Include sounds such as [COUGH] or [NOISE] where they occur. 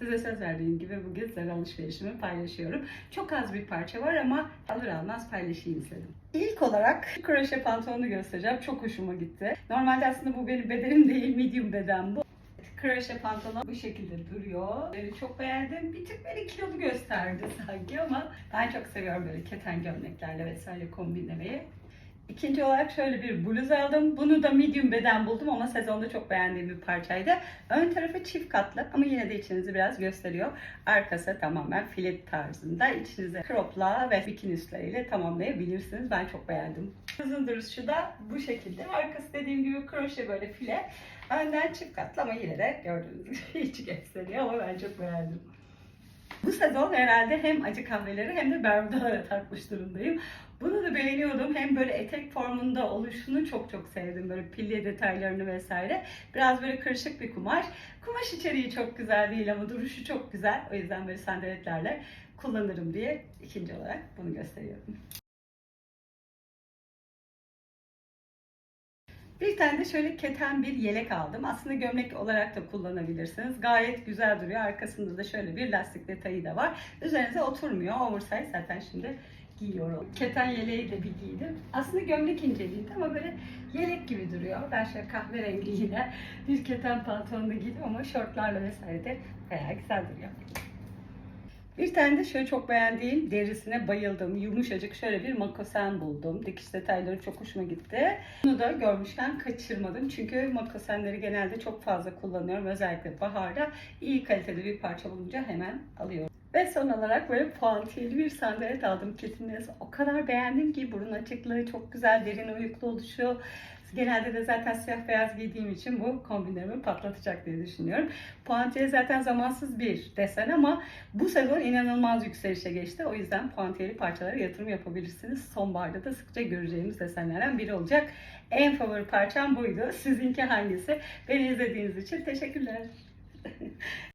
Size söz verdiğim gibi bugün size alışverişimi paylaşıyorum. Çok az bir parça var ama alır almaz paylaşayım istedim. İlk olarak kroşe pantolonu göstereceğim. Çok hoşuma gitti. Normalde aslında bu benim bedenim değil, medium beden bu. Kroşe pantolon bu şekilde duruyor. Böyle çok beğendim. Bir tık böyle kilolu gösterdi sanki ama ben çok seviyorum böyle keten gömleklerle vesaire kombinlemeyi. İkinci olarak şöyle bir bluz aldım. Bunu da medium beden buldum ama sezonda çok beğendiğim bir parçaydı. Ön tarafı çift katlı ama yine de içinizi biraz gösteriyor. Arkası tamamen filet tarzında. İçinize cropla ve bikini üstleriyle tamamlayabilirsiniz. Ben çok beğendim. Uzun duruşu da bu şekilde. Arkası dediğim gibi kroşe böyle file. Önden çift katlı ama yine de gördüğünüz gibi [LAUGHS] içi gösteriyor ama ben çok beğendim. Bu sezon herhalde hem acı kahveleri hem de bermudalara takmış durumdayım. Bunu da beğeniyordum. Hem böyle etek formunda oluşunu çok çok sevdim. Böyle pilye detaylarını vesaire. Biraz böyle kırışık bir kumaş. Kumaş içeriği çok güzel değil ama duruşu çok güzel. O yüzden böyle sandaletlerle kullanırım diye ikinci olarak bunu gösteriyorum. Bir tane de şöyle keten bir yelek aldım. Aslında gömlek olarak da kullanabilirsiniz. Gayet güzel duruyor. Arkasında da şöyle bir lastik detayı da var. Üzerinize oturmuyor. Oversize zaten şimdi giyiyorum. Keten yeleği de bir giydim. Aslında gömlek inceliydi ama böyle yelek gibi duruyor. Ben şöyle kahverengi [LAUGHS] yine bir keten pantolonu giydim ama şortlarla vesaire de bayağı güzel duruyor. Bir tane de şöyle çok beğendiğim derisine bayıldım. Yumuşacık şöyle bir makosen buldum. Dikiş detayları çok hoşuma gitti. Bunu da görmüşken kaçırmadım. Çünkü makosenleri genelde çok fazla kullanıyorum. Özellikle baharda iyi kalitede bir parça bulunca hemen alıyorum. Ve son olarak böyle puantiyeli bir sandalet aldım. Kesinlikle o kadar beğendim ki burun açıklığı çok güzel, derin uyuklu oluşu. Genelde de zaten siyah beyaz giydiğim için bu kombinlerimi patlatacak diye düşünüyorum. Puantiye zaten zamansız bir desen ama bu sezon inanılmaz yükselişe geçti. O yüzden puantiyeli parçalara yatırım yapabilirsiniz. Sonbaharda da sıkça göreceğimiz desenlerden biri olacak. En favori parçam buydu. Sizinki hangisi? Beni izlediğiniz için teşekkürler. [LAUGHS]